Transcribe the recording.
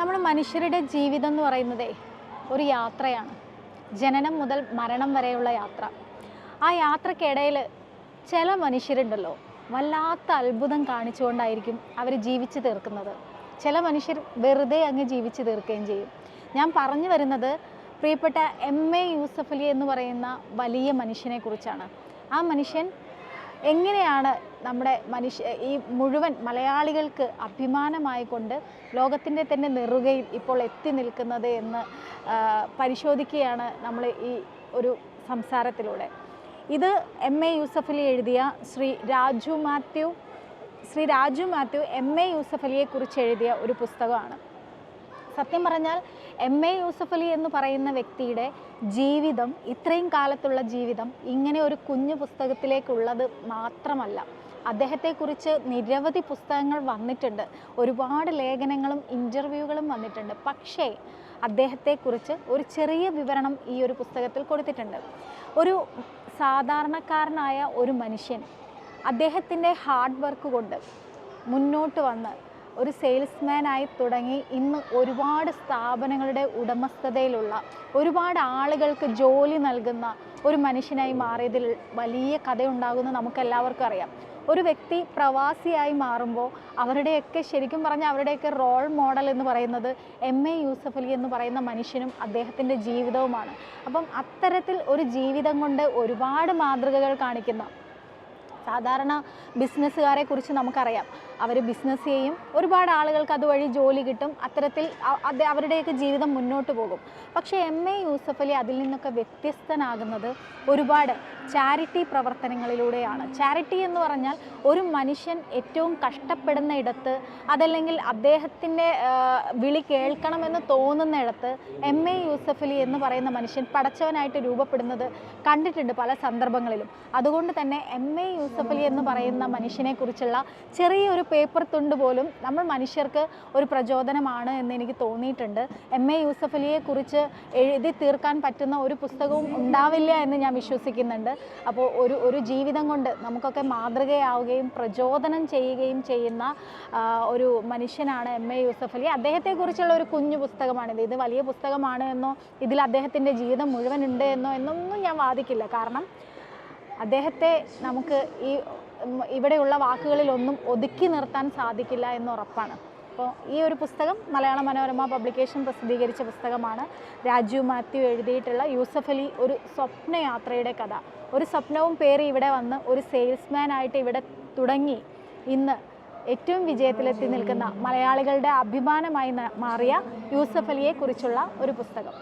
നമ്മൾ മനുഷ്യരുടെ ജീവിതം എന്ന് പറയുന്നത് ഒരു യാത്രയാണ്. ജനനം മുതൽ മരണം വരെയുള്ള യാത്ര. ആ യാത്രക്കിടയിൽ ചില മനുഷ്യരുണ്ടല്ലോ. വല്ലാത്ത അത്ഭുതം കാണിച്ചുകൊണ്ടായിരിക്കും അവർ ജീവിച്ചു തീർക്കുന്നത്. ചില മനുഷ്യർ വെറുതെ അങ്ങ് ജീവിച്ചു തീർക്കുകയും ചെയ്യും. ഞാൻ പറഞ്ഞു വരുന്നത് പ്രിയപ്പെട്ട എം എ യൂസഫലി എന്ന് പറയുന്ന വലിയ മനുഷ്യനെ കുറിച്ചാണ്. ആ മനുഷ്യൻ എങ്ങനെയാണ് നമ്മുടെ മനുഷ്യ ഈ മുഴുവൻ മലയാളികൾക്ക് അഭിമാനമായിക്കൊണ്ട് ലോകത്തിന്റെ തന്നെ നെറുകയിൽ ഇപ്പോൾ എത്തി നിൽക്കുന്നത് എന്ന് പരിശോധിക്കുകയാണ് നമ്മൾ ഈ ഒരു സംസാരത്തിലൂടെ. ഇത് എം എ യൂസഫലി എഴുതിയ ശ്രീ രാജു മാത്യു ശ്രീ രാജു മാത്യു എം എ യൂസഫലിയെക്കുറിച്ച് എഴുതിയ ഒരു പുസ്തകമാണ്. സത്യം പറഞ്ഞാൽ എം എ യൂസഫ് അലി എന്ന് പറയുന്ന വ്യക്തിയുടെ ജീവിതം ഇത്രയും കാലത്തുള്ള ജീവിതം ഇങ്ങനെ ഒരു കുഞ്ഞു പുസ്തകത്തിലേക്കുള്ളത് മാത്രമല്ല. അദ്ദേഹത്തെക്കുറിച്ച് നിരവധി പുസ്തകങ്ങൾ വന്നിട്ടുണ്ട്. ഒരുപാട് ലേഖനങ്ങളും ഇന്റർവ്യൂകളും വന്നിട്ടുണ്ട്. പക്ഷേ അദ്ദേഹത്തെക്കുറിച്ച് ഒരു ചെറിയ വിവരണം ഈ ഒരു പുസ്തകത്തിൽ കൊടുത്തിട്ടുണ്ട്. ഒരു സാധാരണക്കാരനായ ഒരു മനുഷ്യൻ അദ്ദേഹത്തിന്റെ ഹാർഡ് വർക്ക് കൊണ്ട് മുന്നോട്ട് വന്ന് ഒരു സെയിൽസ്മാനായി തുടങ്ങി ഇന്ന് ഒരുപാട് സ്ഥാപനങ്ങളുടെ ഉടമസ്ഥതയിലുള്ള ഒരുപാട് ആളുകൾക്ക് ജോലി നൽകുന്ന ഒരു മനുഷ്യനായി മാറിയതിൽ വലിയ കഥയുണ്ടാകുമെന്ന് നമുക്കെല്ലാവർക്കും അറിയാം. ഒരു വ്യക്തി പ്രവാസിയായി മാറുമ്പോൾ അവരുടെയൊക്കെ ശരിക്കും പറഞ്ഞാൽ അവരുടെയൊക്കെ റോൾ മോഡൽ എന്ന് പറയുന്നത് എം എ യൂസഫ് അലി എന്ന് പറയുന്ന മനുഷ്യനും അദ്ദേഹത്തിന്റെ ജീവിതവുമാണ്. അപ്പം അത്തരത്തിൽ ഒരു ജീവിതം കൊണ്ട് ഒരുപാട് മാതൃകകൾ കാണിക്കുന്ന സാധാരണ ബിസിനസ്സുകാരെ കുറിച്ച് നമുക്കറിയാം. അവർ ബിസിനസ് ചെയ്യും. ഒരുപാട് ആളുകൾക്ക് അതുവഴി ജോലി കിട്ടും. അത്തരത്തിൽ അവരുടെയൊക്കെ ജീവിതം മുന്നോട്ട് പോകും. പക്ഷേ എം എ യൂസഫ് അലി അതിൽ നിന്നൊക്കെ വ്യത്യസ്തനാകുന്നത് ഒരുപാട് ചാരിറ്റി പ്രവർത്തനങ്ങളിലൂടെയാണ്. ചാരിറ്റി എന്ന് പറഞ്ഞാൽ ഒരു മനുഷ്യൻ ഏറ്റവും കഷ്ടപ്പെടുന്ന ഇടത്ത് അതല്ലെങ്കിൽ അദ്ദേഹത്തിന്റെ വിളി കേൾക്കണമെന്ന് തോന്നുന്ന ഇടത്ത് എം എ യൂസഫ് അലി എന്ന് പറയുന്ന മനുഷ്യൻ പടച്ചവനായിട്ട് രൂപപ്പെടുന്നത് കണ്ടിട്ടുണ്ട് പല സന്ദർഭങ്ങളിലും. അതുകൊണ്ട് തന്നെ എം എ അലി എന്ന് പറയുന്ന മനുഷ്യനെ കുറിച്ചുള്ള ചെറിയൊരു പേപ്പർ തുണ്ട് പോലും നമ്മൾ മനുഷ്യർക്ക് ഒരു പ്രചോദനമാണ് എന്ന് എനിക്ക് തോന്നിയിട്ടുണ്ട്. എം എ യൂസഫലിയെ കുറിച്ച് എഴുതി തീർക്കാൻ പറ്റുന്ന ഒരു പുസ്തകവും ഉണ്ടാവില്ല എന്ന് ഞാൻ വിശ്വസിക്കുന്നുണ്ട്. അപ്പോൾ ഒരു ഒരു ജീവിതം കൊണ്ട് നമുക്കൊക്കെ മാതൃകയാവുകയും പ്രചോദനം ചെയ്യുകയും ചെയ്യുന്ന ഒരു മനുഷ്യനാണ് എം എ യൂസഫ് അലി അദ്ദേഹത്തെക്കുറിച്ചുള്ള ഒരു കുഞ്ഞു പുസ്തകമാണിത്. ഇത് വലിയ പുസ്തകമാണ് എന്നോ ഇതിൽ അദ്ദേഹത്തിന്റെ ജീവിതം മുഴുവൻ ഉണ്ട് എന്നോ എന്നൊന്നും ഞാൻ വാദിക്കില്ല. കാരണം അദ്ദേഹത്തെ നമുക്ക് ഈ ഇവിടെയുള്ള വാക്കുകളിലൊന്നും ഒതുക്കി നിർത്താൻ സാധിക്കില്ല എന്ന് ഉറപ്പാണ്. അപ്പോൾ ഈ ഒരു പുസ്തകം മലയാള മനോരമ പബ്ലിക്കേഷൻ പ്രസിദ്ധീകരിച്ച പുസ്തകമാണ്. രാജു മാത്യു എഴുതിയിട്ടുള്ള യൂസഫ് അലി ഒരു സ്വപ്നയാത്രയുടെ കഥ. ഒരു സ്വപ്നവും പേര് ഇവിടെ വന്ന് ഒരു സെയിൽസ്മാനായിട്ട് ഇവിടെ തുടങ്ങി. ഇന്ന് ഏറ്റവും വിജയത്തിലെത്തി നിൽക്കുന്ന മലയാളികളുടെ അഭിമാനമായി മാറിയ യൂസഫ് അലിയെക്കുറിച്ചുള്ള ഒരു പുസ്തകം.